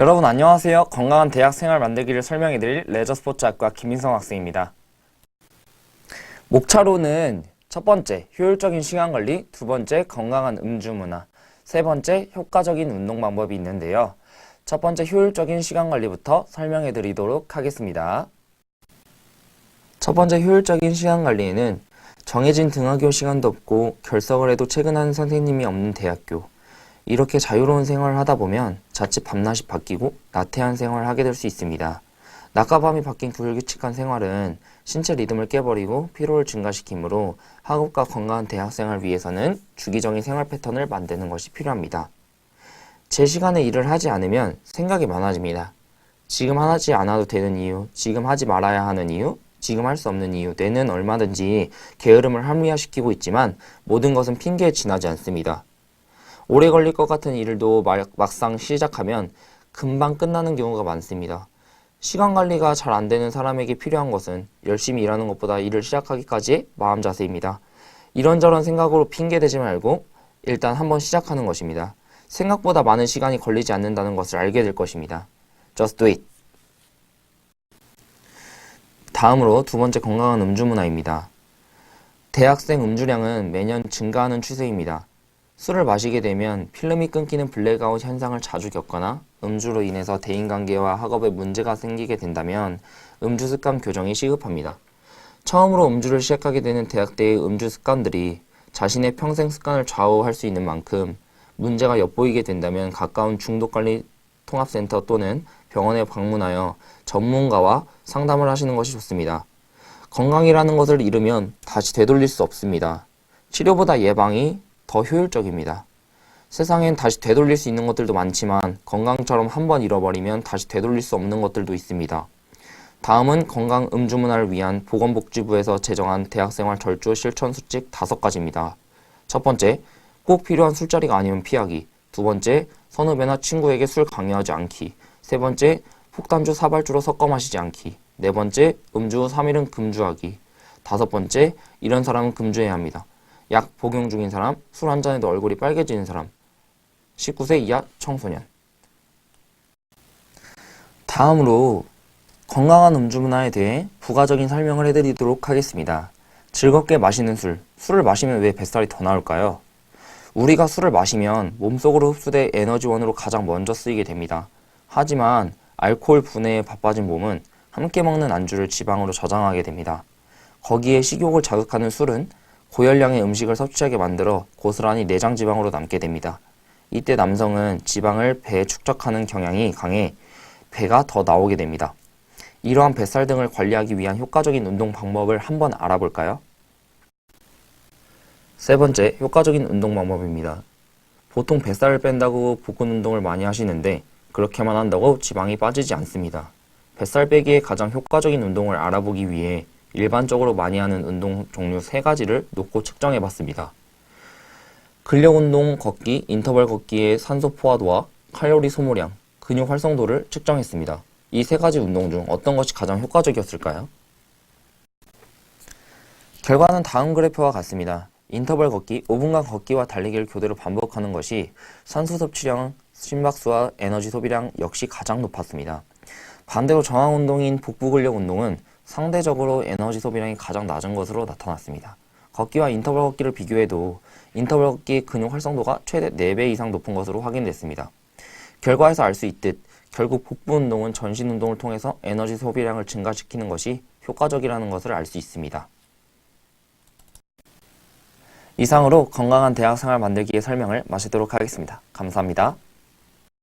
여러분 안녕하세요. 건강한 대학 생활 만들기를 설명해 드릴 레저 스포츠학과 김인성 학생입니다. 목차로는 첫 번째, 효율적인 시간 관리, 두 번째, 건강한 음주 문화, 세 번째, 효과적인 운동 방법이 있는데요. 첫 번째, 효율적인 시간 관리부터 설명해 드리도록 하겠습니다. 첫 번째, 효율적인 시간 관리에는 정해진 등하교 시간도 없고 결석을 해도 퇴근하는 선생님이 없는 대학교, 이렇게 자유로운 생활을 하다 보면 자칫 밤낮이 바뀌고 나태한 생활을 하게 될 수 있습니다. 낮과 밤이 바뀐 불규칙한 생활은 신체 리듬을 깨버리고 피로를 증가시키므로 학업과 건강한 대학생활을 위해서는 주기적인 생활 패턴을 만드는 것이 필요합니다. 제 시간에 일을 하지 않으면 생각이 많아집니다. 지금 하지 않아도 되는 이유, 지금 하지 말아야 하는 이유, 지금 할 수 없는 이유, 뇌는 얼마든지 게으름을 합리화시키고 있지만 모든 것은 핑계에 지나지 않습니다. 오래 걸릴 것 같은 일도 막- 막상 시작하면 금방 끝나는 경우가 많습니다. 시간 관리가 잘 안 되는 사람에게 필요한 것은 열심히 일하는 것보다 일을 시작하기까지의 마음 자세입니다. 이런저런 생각으로 핑계 대지 말고 일단 한번 시작하는 것입니다. 생각보다 많은 시간이 걸리지 않는다는 것을 알게 될 것입니다. Just do it. 다음으로 두 번째 건강한 음주 문화입니다. 대학생 음주량은 매년 증가하는 추세입니다. 술을 마시게 되면 필름이 끊기는 블랙아웃 현상을 자주 겪거나 음주로 인해서 대인관계와 학업에 문제가 생기게 된다면 음주 습관 교정이 시급합니다. 처음으로 음주를 시작하게 되는 대학 때의 음주 습관들이 자신의 평생 습관을 좌우할 수 있는 만큼 문제가 엿보이게 된다면 가까운 중독관리 통합센터 또는 병원에 방문하여 전문가와 상담을 하시는 것이 좋습니다. 건강이라는 것을 잃으면 다시 되돌릴 수 없습니다. 치료보다 예방이 더 효율적입니다. 세상엔 다시 되돌릴 수 있는 것들도 많지만 건강처럼 한 번 잃어버리면 다시 되돌릴 수 없는 것들도 있습니다. 다음은 건강 음주 문화를 위한 보건복지부에서 제정한 대학생활 절주 실천 수칙 다섯 가지입니다. 첫 번째, 꼭 필요한 술자리가 아니면 피하기. 두 번째, 선후배나 친구에게 술 강요하지 않기. 세 번째, 폭탄주 사발주로 섞어 마시지 않기. 네 번째, 음주 후 3일은 금주하기. 다섯 번째, 이런 사람은 금주해야 합니다. 약 복용 중인 사람, 술 한 잔에도 얼굴이 빨개지는 사람, 19세 이하 청소년. 다음으로 건강한 음주 문화에 대해 부가적인 설명을 해드리도록 하겠습니다. 즐겁게 마시는 술, 술을 마시면 왜 뱃살이 더 나올까요? 우리가 술을 마시면 몸속으로 흡수돼 에너지원으로 가장 먼저 쓰이게 됩니다. 하지만 알코올 분해에 바빠진 몸은 함께 먹는 안주를 지방으로 저장하게 됩니다. 거기에 식욕을 자극하는 술은 고열량의 음식을 섭취하게 만들어 고스란히 내장 지방으로 남게 됩니다. 이때 남성은 지방을 배에 축적하는 경향이 강해 배가 더 나오게 됩니다. 이러한 뱃살 등을 관리하기 위한 효과적인 운동 방법을 한번 알아볼까요? 세 번째, 효과적인 운동 방법입니다. 보통 뱃살을 뺀다고 복근 운동을 많이 하시는데 그렇게만 한다고 지방이 빠지지 않습니다. 뱃살 빼기에 가장 효과적인 운동을 알아보기 위해 일반적으로 많이 하는 운동 종류 세 가지를 놓고 측정해 봤습니다. 근력 운동 걷기, 인터벌 걷기의 산소 포화도와 칼로리 소모량, 근육 활성도를 측정했습니다. 이 세 가지 운동 중 어떤 것이 가장 효과적이었을까요? 결과는 다음 그래프와 같습니다. 인터벌 걷기, 5분간 걷기와 달리기를 교대로 반복하는 것이 산소 섭취량, 심박수와 에너지 소비량 역시 가장 높았습니다. 반대로 저항 운동인 복부 근력 운동은 상대적으로 에너지 소비량이 가장 낮은 것으로 나타났습니다. 걷기와 인터벌 걷기를 비교해도 인터벌 걷기 근육 활성도가 최대 4배 이상 높은 것으로 확인됐습니다. 결과에서 알 수 있듯 결국 복부 운동은 전신 운동을 통해서 에너지 소비량을 증가시키는 것이 효과적이라는 것을 알 수 있습니다. 이상으로 건강한 대학 생활 만들기의 설명을 마치도록 하겠습니다. 감사합니다.